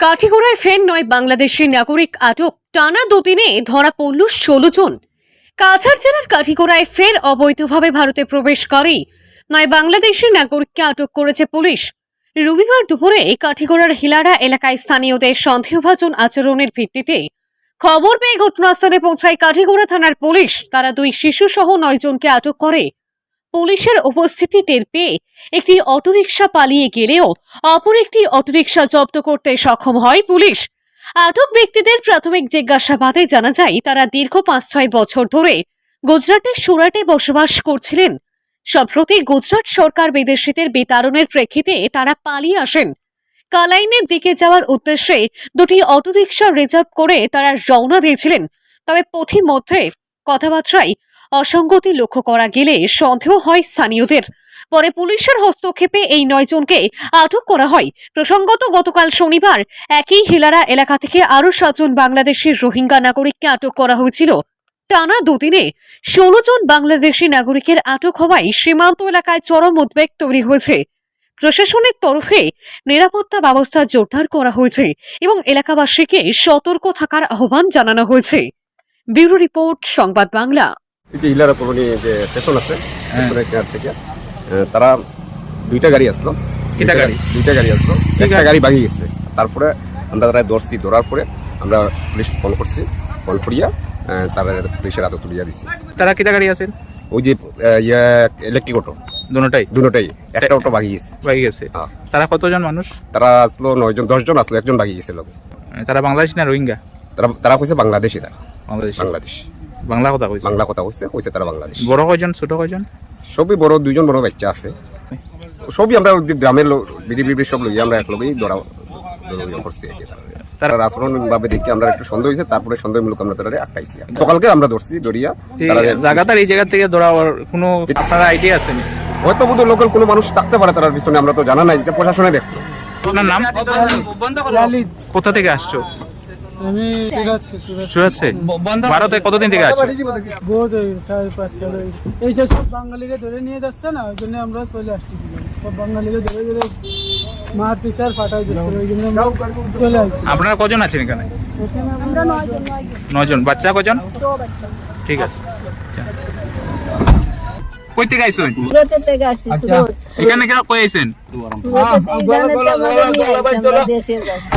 কাঠিগোড়ায় ফের নয় বাংলাদেশি নাগরিক আটক। টানা দুদিনে ধরা পড়ল ষোলো জন। কাছাড় জেলার কাঠিগোড়ায় ফের অবৈধভাবে ভারতে প্রবেশকারী নয় বাংলাদেশি নাগরিককে আটক করেছে পুলিশ। রবিবার দুপুরে কাঠিগোড়ার হিলারা এলাকায় স্থানীয়দের সন্দেহভাজন আচরণের ভিত্তিতে খবর পেয়ে ঘটনাস্থলে পৌঁছায় কাঠিগোড়া থানার পুলিশ। তারা দুই শিশু সহ নয় জনকে আটক করে পুলিশের উপস্থিতি টের পেয়ে একটি অটোরিকশা পালিয়ে গেলেও অপর একটি অটোরিকশা জব্দ করতে সক্ষম হয় পুলিশ। আটক ব্যক্তিদের প্রাথমিক জিজ্ঞাসাবাদে জানা যায়, তারা দীর্ঘ পাঁচ ছয় বছর ধরে গুজরাটের সুরাটে বসবাস করছিলেন। সম্প্রতি গুজরাট সরকার বিদেশিদের বিতাড়নের প্রেক্ষিতে তারা পালিয়ে আসেন। কালাইনের দিকে যাওয়ার উদ্দেশ্যে দুটি অটোরিকশা রিজার্ভ করে তারা রওনা দিয়েছিলেন। তবে পথিমধ্যে কথাবার্তায় অসঙ্গতি লক্ষ্য করা গেলে সন্দেহ হয় স্থানীয়দের। পরে পুলিশের হস্তক্ষেপে এই নয়জনকে আটক করা হয়। প্রসঙ্গত, গতকাল শনিবার একই হিলারা এলাকা থেকে আরও সাতজন বাংলাদেশের রোহিঙ্গা নাগরিককে আটক করা হয়েছিল। টানা দুদিনে ষোলো জন বাংলাদেশি নাগরিকের আটক হওয়ায় সীমান্ত এলাকায় চরম উদ্বেগ তৈরি হয়েছে। প্রশাসনের তরফে নিরাপত্তা ব্যবস্থা জোরদার করা হয়েছে এবং এলাকাবাসীকে সতর্ক থাকার আহ্বান জানানো হয়েছে। ব্যুরো রিপোর্ট, সংবাদ বাংলা। এই যে ইলারা কলোনি যে স্টেশন আছে কেয়ার থেকে তারা দুইটা গাড়ি আসলো। কিটা গাড়ি? দুইটা গাড়ি আসলো। একটা গাড়ি? ভাগি গেছে। তারপরে আমরা তারা ধরছি ধরার পরে আমরা পুলিশ ফোন করছি। ফোন করিয়া তারা পুলিশের হাতে তুলিয়া দিছি। তারা কিটা গাড়ি আছেন? ওই যে ইয়া ইলেকট্রিক অটো দুটাই দুটোটাই। একটা অটো ভাগি গেছে। বাকি গেছে। হ্যাঁ। তারা কতজন মানুষ? তারা আসলো নয়জন দশজন আসলো একজন ভাগি গেছিল তারা বাংলাদেশ না রোহিঙ্গা? তারা তারা কইছে বাংলাদেশি তারা বাংলাদেশ। বাংলাদেশ। বাংলা কথা কইছে? বাংলা কথা কইছে কইছে তারা বাংলাদেশ। বড় কয়জন ছোট কয়জন? সবই বড় দুইজন বড় বাচ্চা আছে। সবই আমরা গ্রামের লোক বিডিবি সব লই আমরা এক লগেই ধরা ধরা করছি তারা। তারা আচরণ ভাবে দেখে আমরা একটু সন্দেহ হয়েছে তারপরে সন্দেহমূলক আমরা তারা আটকাইছি সকালকে আমরা ধরছি ধরিয়া তারা জায়গাটার এই জায়গা থেকে ধরা কোনো আপনার আইডিয়া আছে নি? হয়তো বোধ লোকাল কোনো মানুষ থাকতে পারে তার পিছনে আমরা তো জানা নাই এটা প্রশাসনে দেখতো আপনার নাম? কোথা থেকে আসছো? আমি সুরাত ভারতে কতদিন থেকে আছো? বহুত চার পাঁচ সাল এই সব সব বাঙালিকে ধরে নিয়ে যাচ্ছে না? ওই জন্য আমরা চলে আসছি। সব বাঙালিকে ধরে ধরে মারতেছে আর ফাটাই দিচ্ছে। ওই জন্য চলে আসছি। আপনারা কজন আছেন এখানে? আমরা নয় জন। নজন বাচ্চা কজন? ঠিক আছে। কই থেকে আইছেন সুরতের থেকে আসছি সুরত। এখানে কেন কই আইছেন থেকে